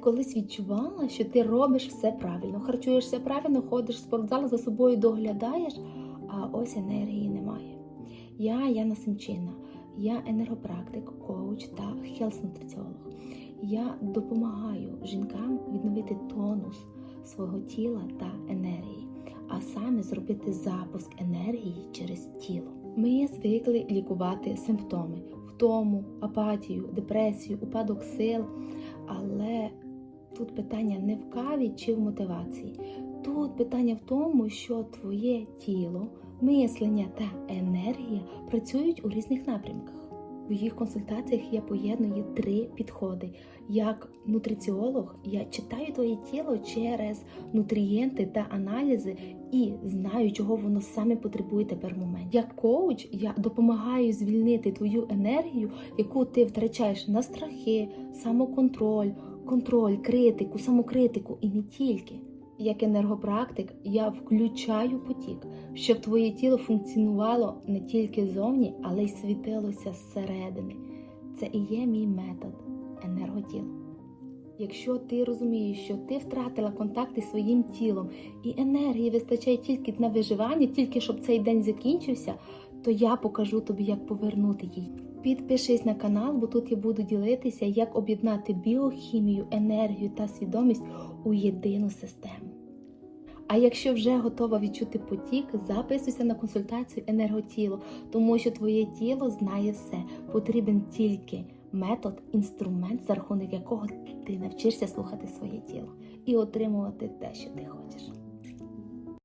колись відчувала, що ти робиш все правильно, харчуєшся правильно, ходиш в спортзал, за собою доглядаєш, а ось енергії немає. Я Яна Семчина, я енергопрактик, коуч та хелс-нутриціолог. Я допомагаю жінкам відновити тонус свого тіла та енергії, а саме зробити запуск енергії через тіло. Ми звикли лікувати симптоми втому, апатію, депресію, упадок сил. Але тут питання не в каві чи в мотивації. Тут питання в тому, що твоє тіло, мислення та енергія працюють у різних напрямках. В їх консультаціях я поєдную три підходи. Як нутриціолог, я читаю твоє тіло через нутрієнти та аналізи і знаю, чого воно саме потребує тепер в моменті. Як коуч, я допомагаю звільнити твою енергію, яку ти втрачаєш на страхи, самоконтроль, контроль, критику, самокритику і не тільки. Як енергопрактик, я включаю потік, щоб твоє тіло функціонувало не тільки зовні, але й світилося зсередини. Це і є мій метод енерготіло. Якщо ти розумієш, що ти втратила контакт із своїм тілом і енергії вистачає тільки на виживання, тільки щоб цей день закінчився, то я покажу тобі, як повернути її. Підпишись на канал, бо тут я буду ділитися, як об'єднати біохімію, енергію та свідомість у єдину систему. А якщо вже готова відчути потік, записуйся на консультацію енерготіло, тому що твоє тіло знає все. Потрібен тільки метод, інструмент, за рахунок якого ти навчишся слухати своє тіло і отримувати те, що ти хочеш.